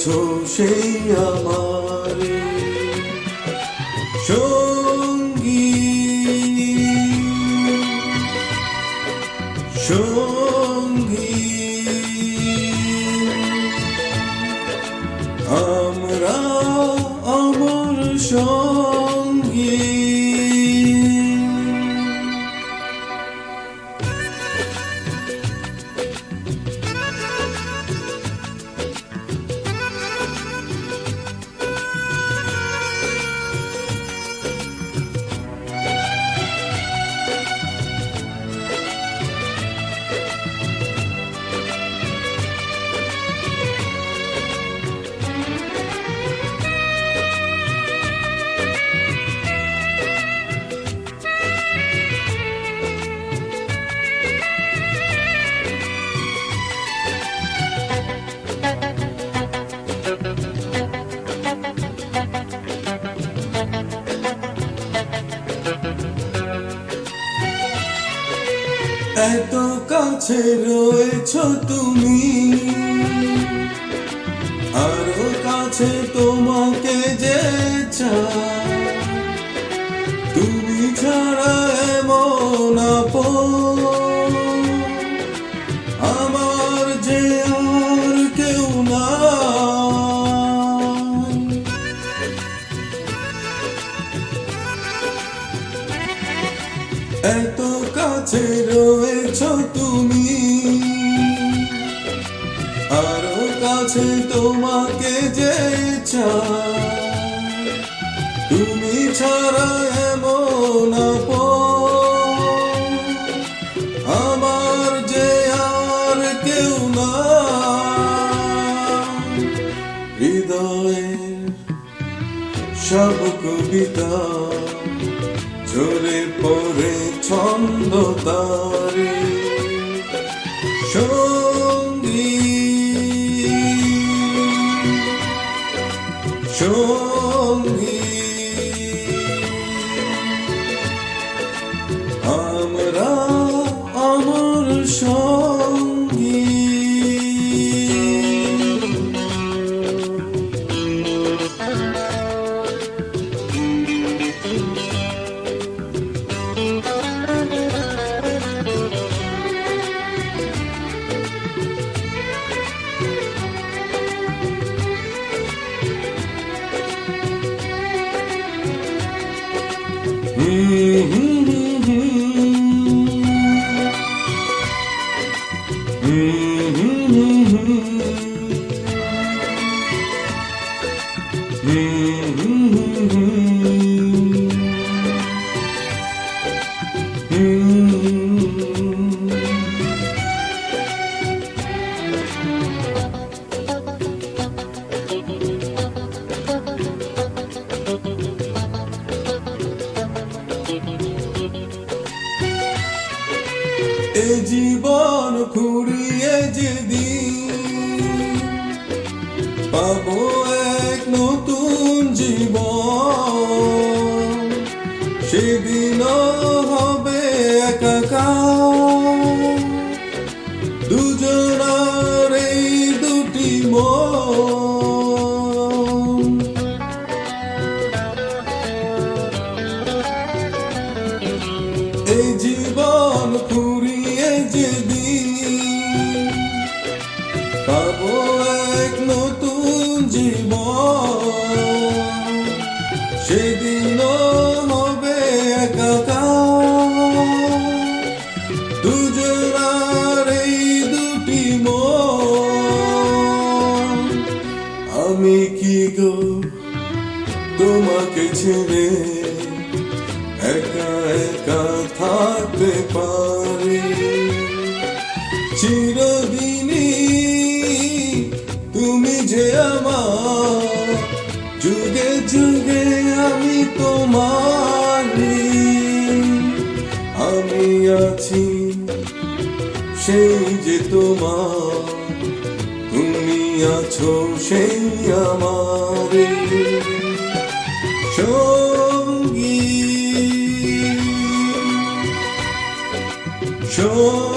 আছো সেই আমার সঙ্গী। সঙ্গী। আমরা আমার সঙ্গী। এত কাছে রয়েছ তুমি। আরও কাছে তোমাকে যে তুমি ছাড়া এমন আমার যে আর কেউ নাই। এত কাছে রয়েছ তুমি। আরও কাছে তোমাকে যে তুমি ছাড়া এমন আমার যে আর কেউ না। হৃদয়ের সব কবিতা ঝরে পড়ে ছন্দ সঙ্গী আমরা Mm-hmm. জীবন খুঁড়িয়ে যেদিন পাবো এক নতুন জীবন। সেদিন হবে একাকার দুজনার এই দুটি মন দুজনার এই দুটি আমি কি গো তোমাকে ছেড়ে একা একা থাকতে পারি? চিরদিনই সেই যে তোমার তুমি আছো সেই আমার। সঙ্গী সঙ্গী।